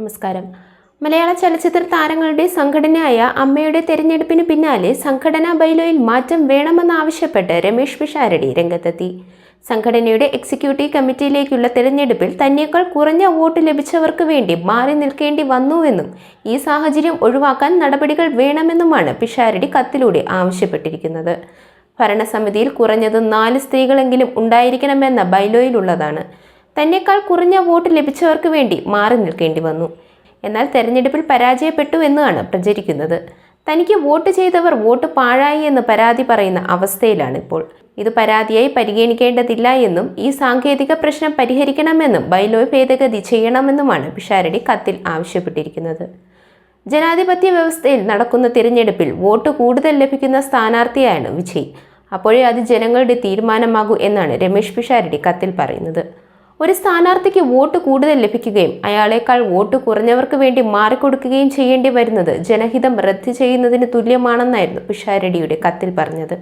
നമസ്കാരം. മലയാള ചലച്ചിത്ര താരങ്ങളുടെ സംഘടനയായ അമ്മയുടെ തെരഞ്ഞെടുപ്പിന് പിന്നാലെ സംഘടനാ ബൈലോയിൽ മാറ്റം വേണമെന്നാവശ്യപ്പെട്ട് രമേഷ് പിഷാരടി രംഗത്തെത്തി. സംഘടനയുടെ എക്സിക്യൂട്ടീവ് കമ്മിറ്റിയിലേക്കുള്ള തെരഞ്ഞെടുപ്പിൽ തന്നേക്കാൾ കുറഞ്ഞ വോട്ട് ലഭിച്ചവർക്ക് വേണ്ടി മാറി നിൽക്കേണ്ടി വന്നുവെന്നും ഈ സാഹചര്യം ഒഴിവാക്കാൻ നടപടികൾ വേണമെന്നുമാണ് പിഷാരടി കത്തിലൂടെ ആവശ്യപ്പെട്ടിരിക്കുന്നത്. ഭരണസമിതിയിൽ കുറഞ്ഞത് നാല് സ്ത്രീകളെങ്കിലും ഉണ്ടായിരിക്കണമെന്ന ബൈലോയിലുള്ളതാണ്. തന്നെക്കാൾ കുറഞ്ഞ വോട്ട് ലഭിച്ചവർക്ക് വേണ്ടി മാറി നിൽക്കേണ്ടി വന്നു. എന്നാൽ തെരഞ്ഞെടുപ്പിൽ പരാജയപ്പെട്ടു എന്നാണ് പ്രചരിക്കുന്നത്. തനിക്ക് വോട്ട് ചെയ്തവർ വോട്ട് പാഴായി എന്ന് പരാതി പറയുന്ന അവസ്ഥയിലാണിപ്പോൾ ഇത് പരാതിയായി പരിഗണിക്കേണ്ടതില്ല എന്നും ഈ സാങ്കേതിക പ്രശ്നം പരിഹരിക്കണമെന്നും ബൈലോ ഭേദഗതി ചെയ്യണമെന്നുമാണ് പിഷാരടി കത്തിൽ ആവശ്യപ്പെട്ടിരിക്കുന്നത്. ജനാധിപത്യ വ്യവസ്ഥയിൽ നടക്കുന്ന തിരഞ്ഞെടുപ്പിൽ വോട്ട് കൂടുതൽ ലഭിക്കുന്ന സ്ഥാനാർത്ഥിയാണ് വിജയ്. അപ്പോഴേ അത് ജനങ്ങളുടെ തീരുമാനമാകൂ എന്നാണ് രമേശ് പിഷാരടി കത്തിൽ പറയുന്നത്. ഒരു സ്ഥാനാർത്ഥിക്ക് വോട്ട് കൂടുതൽ ലഭിക്കുകയും അയാളേക്കാൾ വോട്ട് കുറഞ്ഞവർക്ക് വേണ്ടി മാറിക്കൊടുക്കുകയും ചെയ്യേണ്ടി വരുന്നത് ജനഹിതം റദ്ദ് ചെയ്യുന്നതിന് തുല്യമാണെന്നായിരുന്നു പിഷാരടിയുടെ കത്തിൽ പറഞ്ഞത്.